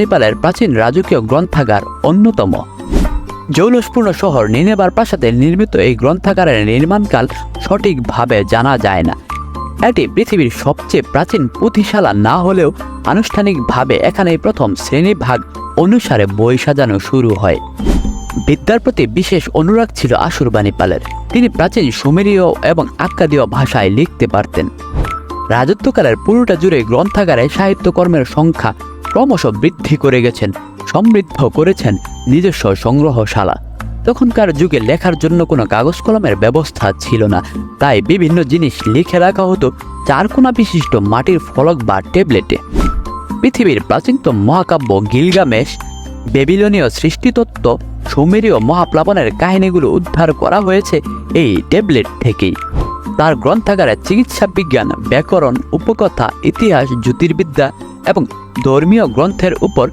নেপালের প্রাচীন রাজকীয় গ্রন্থাগার অন্যতম। জৌলসপূর্ণ শহর নিনেবার প্রাসাদে নির্মিত এই গ্রন্থাগারের নির্মাণকাল সঠিকভাবে জানা যায় না। এটি পৃথিবীর সবচেয়ে প্রাচীন পুঁথিশালা না হলেও আনুষ্ঠানিকভাবে এখানেই প্রথম শ্রেণীভাগ অনুসারে বই সাজানো শুরু হয়। বিদ্যার প্রতি বিশেষ অনুরাগ ছিল আশুরবাণীপালের তিনি প্রাচীন সুমেরীয় এবং আক্কাদীয় ভাষায় লিখতে পারতেন। রাজত্বকালের পুরোটা জুড়ে গ্রন্থাগারে সাহিত্যকর্মের সংখ্যা ক্রমশ বৃদ্ধি করে গেছেন, সমৃদ্ধ করেছেন নিজস্ব সংগ্রহশালা। তখনকার যুগে লেখার জন্য কোনো কাগজ কলমের ব্যবস্থা ছিল না। তাই বিভিন্ন জিনিস লিখে রাখা হতো চারকোনা বিশিষ্ট মাটির ফলক বা ট্যাবলেটে। পৃথিবীর প্রাচীনতম মহাকাব্য গিলগামেশ, বেবিলনীয় সৃষ্টিতত্ত্ব, সুমেরীয় মহাপ্লাবনের কাহিনীগুলো উদ্ধার করা হয়েছে এই ট্যাবলেট থেকেই। তার গ্রন্থাগারে চিকিৎসা বিজ্ঞান ব্যাকরণ, উপকথা, ইতিহাস, জ্যোতির্বিদ্যা এবং ধর্মীয় গ্রন্থের উপর